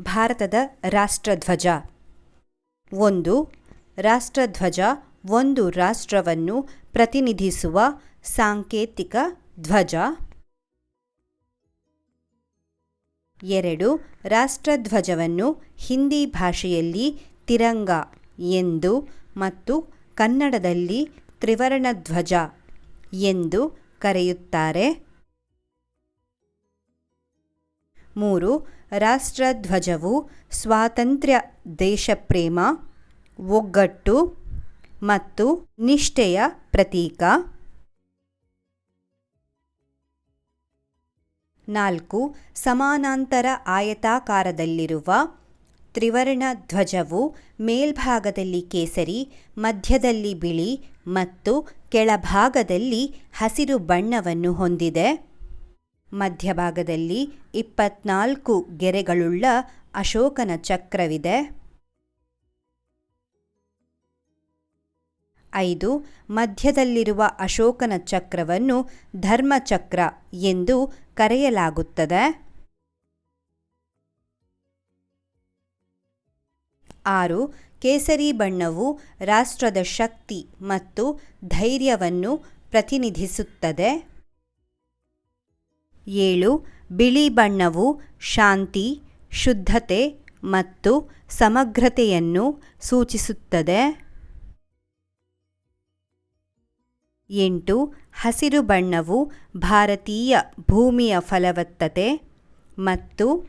ಭಾರತದ ರಾಷ್ಟ್ರಧ್ವಜ. ಒಂದು ರಾಷ್ಟ್ರಧ್ವಜ ಒಂದು ರಾಷ್ಟ್ರವನ್ನು ಪ್ರತಿನಿಧಿಸುವ ಸಾಂಕೇತಿಕ ಧ್ವಜ. ಎರಡು, ರಾಷ್ಟ್ರಧ್ವಜವನ್ನು ಹಿಂದಿ ಭಾಷೆಯಲ್ಲಿ ತಿರಂಗ ಎಂದು ಮತ್ತು ಕನ್ನಡದಲ್ಲಿ ತ್ರಿವರ್ಣ ಧ್ವಜ ಎಂದು ಕರೆಯುತ್ತಾರೆ. ಮೂರು, ರಾಷ್ಟ್ರಧ್ವಜವು ಸ್ವಾತಂತ್ರ್ಯ, ದೇಶಪ್ರೇಮ, ಒಗ್ಗಟ್ಟು ಮತ್ತು ನಿಷ್ಠೆಯ ಪ್ರತೀಕ. ನಾಲ್ಕು, ಸಮಾನಾಂತರ ಆಯತಾಕಾರದಲ್ಲಿರುವ ತ್ರಿವರ್ಣ ಧ್ವಜವು ಮೇಲ್ಭಾಗದಲ್ಲಿ ಕೇಸರಿ, ಮಧ್ಯದಲ್ಲಿ ಬಿಳಿ ಮತ್ತು ಕೆಳಭಾಗದಲ್ಲಿ ಹಸಿರು ಬಣ್ಣವನ್ನು ಹೊಂದಿದೆ. ಮಧ್ಯಭಾಗದಲ್ಲಿ ಇಪ್ಪತ್ನಾಲ್ಕು ಗೆರೆಗಳುಳ್ಳ ಅಶೋಕನ ಚಕ್ರವಿದೆ. ಐದು, ಮಧ್ಯದಲ್ಲಿರುವ ಅಶೋಕನ ಚಕ್ರವನ್ನು ಧರ್ಮಚಕ್ರ ಎಂದು ಕರೆಯಲಾಗುತ್ತದೆ. ಆರು, ಕೇಸರಿ ಬಣ್ಣವು ರಾಷ್ಟ್ರದ ಶಕ್ತಿ ಮತ್ತು ಧೈರ್ಯವನ್ನು ಪ್ರತಿನಿಧಿಸುತ್ತದೆ. ಏಳು, ಬಿಳಿ ಬಣ್ಣವು ಶಾಂತಿ, ಶುದ್ಧತೆ ಮತ್ತು ಸಮಗ್ರತೆಯನ್ನು ಸೂಚಿಸುತ್ತದೆ. ಎಂಟು, ಹಸಿರು ಬಣ್ಣವು ಭಾರತೀಯ ಭೂಮಿಯ ಫಲವತ್ತತೆ ಮತ್ತು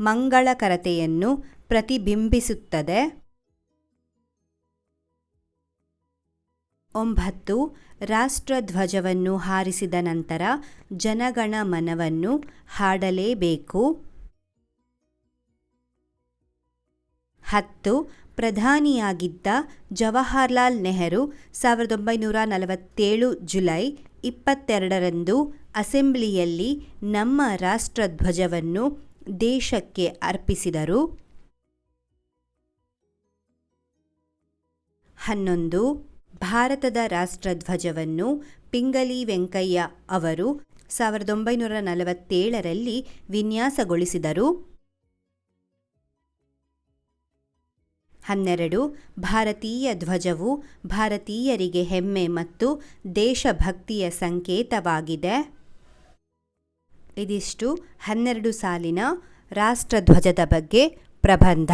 ಮಂಗಳಕರತೆಯನ್ನು ಪ್ರತಿಬಿಂಬಿಸುತ್ತದೆ. ಒಂಬತ್ತು ರಾಷ್ಟ್ರಧ್ವಜವನ್ನು ಹಾರಿಸಿದ ನಂತರ ಜನಗಣ ಮನವನ್ನು ಹಾಡಲೇಬೇಕು. ಹತ್ತು ಪ್ರಧಾನಿಯಾಗಿದ್ದ ಜವಾಹರ್ಲಾಲ್ ನೆಹರು ಸಾವಿರದ ಒಂಬೈನೂರ ನಲವತ್ತೇಳು ಜುಲೈ ಇಪ್ಪತ್ತೆರಡರಂದು ಅಸೆಂಬ್ಲಿಯಲ್ಲಿ ನಮ್ಮ ರಾಷ್ಟ್ರಧ್ವಜವನ್ನು ದೇಶಕ್ಕೆ ಅರ್ಪಿಸಿದರು. ಹನ್ನೊಂದು ಭಾರತದ ರಾಷ್ಟ್ರಧ್ವಜವನ್ನು ಪಿಂಗಲಿ ವೆಂಕಯ್ಯ ಅವರು ಸಾವಿರದ ಒಂಬೈನೂರ ನಲವತ್ತೇಳರಲ್ಲಿ ವಿನ್ಯಾಸಗೊಳಿಸಿದರು. ಹನ್ನೆರಡು, ಭಾರತೀಯ ಧ್ವಜವು ಭಾರತೀಯರಿಗೆ ಹೆಮ್ಮೆ ಮತ್ತು ದೇಶಭಕ್ತಿಯ ಸಂಕೇತವಾಗಿದೆ. ಇದಿಷ್ಟು ಹನ್ನೆರಡು ಸಾಲಿನ ರಾಷ್ಟ್ರಧ್ವಜದ ಬಗ್ಗೆ ಪ್ರಬಂಧ.